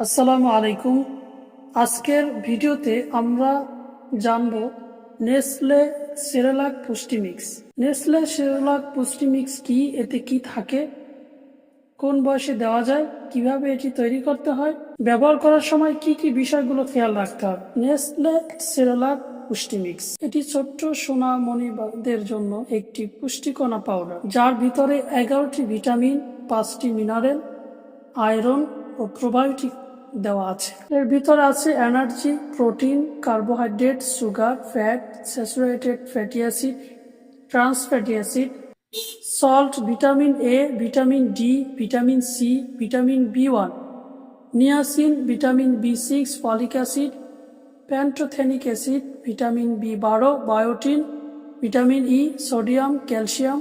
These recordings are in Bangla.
আসসালামু আলাইকুম। আজকের ভিডিওতে আমরা জানব Nestle Cerelac Pushti mix. Nestle Cerelac Pushti mix কি? এতে কি থাকে? কোন বয়সে দেওয়া যায়? কীভাবে এটি তৈরি করতে হয়? ব্যবহার করার সময় কি কি বিষয়গুলো খেয়াল রাখতে হবে নেসলে সেরেলাক পুষ্টি মিক্স। এটি ছোট্ট সোনা মণিদের জন্য একটি পুষ্টিকণা পাউডার যার ভিতরে এগারোটি ভিটামিন, পাঁচটি মিনারেল আয়রন ও প্রোবায়োটিক দেওয়া আছে। এর ভিতর আছে energy, protein, carbohydrate, sugar, fat, saturated fatty acid, trans fatty acid, salt, vitamin A, vitamin D, vitamin C, vitamin B one, niacin, vitamin B six, folic acid, pantothenic acid, vitamin B বারো, biotin, vitamin E, sodium, calcium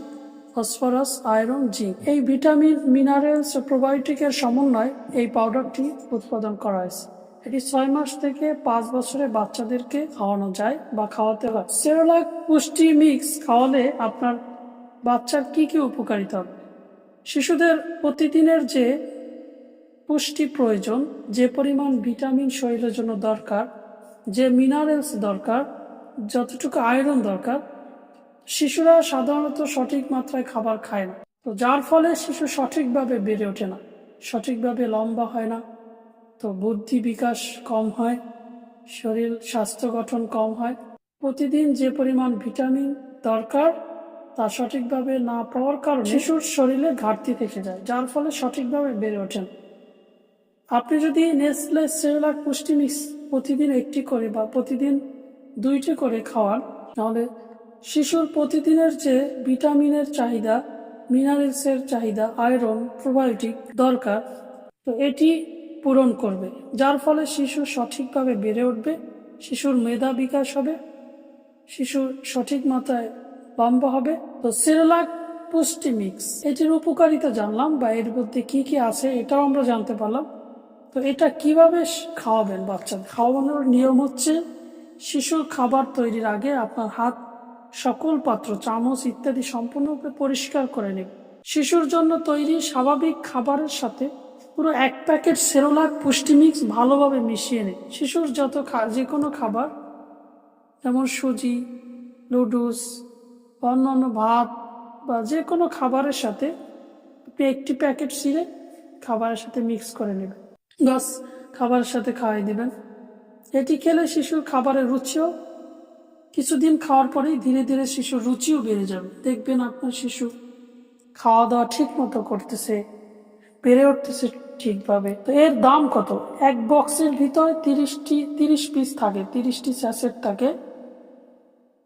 phosphorus, iron, zinc. এই ভিটামিন, মিনারেলস প্রোবায়োটিকের সমন্বয়ে এই পাউডারটি উৎপাদন করা হয়েছে। এটি ছয় মাস থেকে পাঁচ বছরের বাচ্চাদেরকে খাওয়ানো যায় বা খাওয়াতে হয়। সেরোলাক পুষ্টি মিক্স খাওয়ালে আপনার বাচ্চার কি কি উপকারিতা হবে? শিশুদের প্রতিদিনের যে পুষ্টি প্রয়োজন, যে পরিমাণ ভিটামিন শরীরের জন্য দরকার, যে মিনারেলস দরকার, যতটুকু আয়রন দরকার শিশুরা সাধারণত সঠিক মাত্রায় খাবার খায় না। তো যার ফলে শিশু সঠিকভাবে বেড়ে ওঠে না। সঠিকভাবে লম্বা হয় না। তো বুদ্ধি বিকাশ কম হয়। শরীর স্বাস্থ্য গঠন কম হয়। প্রতিদিন যে পরিমাণ ভিটামিন দরকার, তা সঠিকভাবে না পাওয়ার কারণে শিশুর শরীরে ঘাটতি থেকে যায়, যার ফলে সঠিকভাবে বেড়ে ওঠেন আপনি যদি নেসলে সেরেলাক পুষ্টি মিক্স প্রতিদিন একটি করে বা প্রতিদিন দুইটি করে খাওয়ান, তাহলে শিশুর প্রতিদিনের যে ভিটামিনের চাহিদা, মিনারেলসের চাহিদা, আয়রন, প্রোবায়োটিক দরকার, তো এটি পূরণ করবে। যার ফলে শিশু সঠিকভাবে বেড়ে উঠবে, শিশুর মেধা বিকাশ হবে শিশুর সঠিক মাত্রায় লম্বা হবে। তো সেরেলাক পুষ্টি মিক্স এটির উপকারিতা জানলাম বা এর মধ্যে কি কি আছে এটাও আমরা জানতে পারলাম। তো এটা কীভাবে খাওয়াবেন বাচ্চাদের? খাওয়ানোর নিয়ম হচ্ছে, শিশুর খাবার তৈরির আগে আপনার হাত সকল পাত্র, চামচ ইত্যাদি সম্পূর্ণরূপে পরিষ্কার করে নেবেন শিশুর জন্য তৈরি স্বাভাবিক খাবারের সাথে পুরো এক প্যাকেট সেরোলাক পুষ্টি মিক্স ভালোভাবে মিশিয়ে নিন শিশুর যত যে কোনো খাবার, যেমন সুজি লুডুস অন্যান্য ভাত, বা যে কোনো খাবারের সাথে আপনি একটি প্যাকেট ছিঁড়ে খাবারের সাথে মিক্স করে নেবেন। বাস খাবারের সাথে খাওয়াই দেবেন। এটি খেলে শিশুর খাবারের রুচিও কিছুদিন খাওয়ার পরেই ধীরে ধীরে শিশুর রুচিও বেড়ে যাবে। দেখবেন আপনার শিশু খাওয়া দাওয়া ঠিক মতো করতেছে, বেড়ে উঠতেছে ঠিকভাবে। তো এর দাম কত? এক বক্সের ভিতরে তিরিশটি, তিরিশ পিস থাকে, তিরিশটি স্যাসেট থাকে।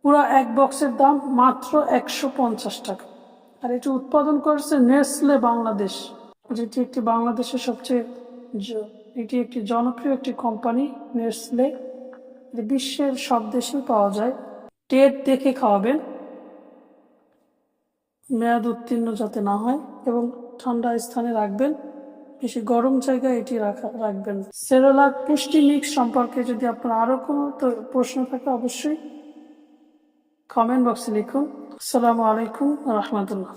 পুরো এক বক্সের দাম মাত্র একশো পঞ্চাশ টাকা। আর এটি উৎপাদন করেছে নেসলে বাংলাদেশ। যেটি একটি বাংলাদেশের সবচেয়ে এটি একটি জনপ্রিয় একটি কোম্পানি নেসলে। এটি বিশ্বের সব দেশেই পাওয়া যায়। টেট দেখে খাওয়াবেন। মেয়াদ উত্তীর্ণ যাতে না হয় এবং ঠান্ডা স্থানে রাখবেন। বেশি গরম জায়গায় এটি রাখা, রাখবেন। সেরোলাক পুষ্টি মিক্স সম্পর্কে যদি আপনার আরও কোনো প্রশ্ন থাকে অবশ্যই কমেন্ট বক্সে লিখুন। আসসালামু আলাইকুম রহমতুল্লাহ।